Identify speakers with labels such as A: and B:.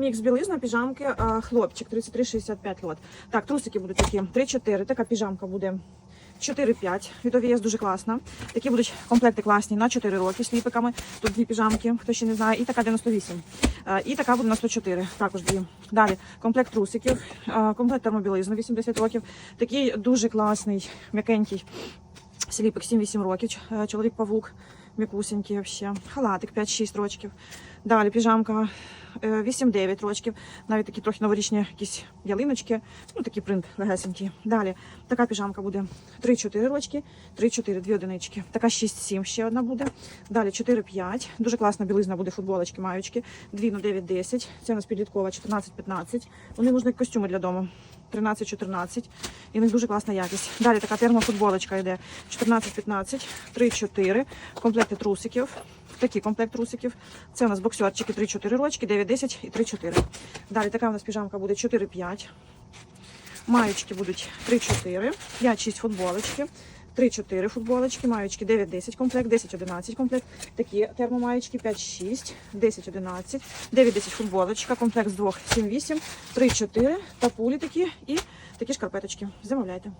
A: Мікс білизна, піжамки, хлопчик 33,65 лот. Так, трусики будуть такі 3-4. Така піжамка буде 4-5. Від OVS дуже класна. Такі будуть комплекти класні на 4 роки з ліпиками. Тут дві піжамки, хто ще не знає, і така 98. І така буде на 104. Також дві. Далі комплект трусиків, комплект термобілизни 80 років. Такий дуже класний, м'якенький. Сліпик 7-8 років, чоловік павук, м'якусенький вообще. Халатик 5-6 рочків. Далі піжамка е, 8-9 рочків. Навіть такі трохи новорічні якісь ялиночки. Ну, такий принт легесенький. Далі така піжамка буде 3-4 рочки, 3-4, дві одинички. Така 6-7 ще одна буде. Далі 4-5. Дуже класна білизна буде футболочки, маючки. 2 на 9-10. Це у нас підліткова 14-15. Вони можна як костюми для дому. 13-14. І в них дуже класна якість. Далі така термофутболочка йде 14-15, 3-4. Комплекти трусиків. Такий комплект трусиків. Це у нас боксерчики 3-4 рочки, 9-10 і 3-4. Далі така у нас піжамка буде 4-5. Маєчки будуть 3-4, 5-6 футболочки. 3-4 футболочки, маєчки 9-10 комплект, 10-11 комплект. Такі термомаєчки 5-6, 10-11, 9-10 футболочка, комплект з двох 7-8, 3-4, та пулі такі і такі шкарпеточки. Замовляйте.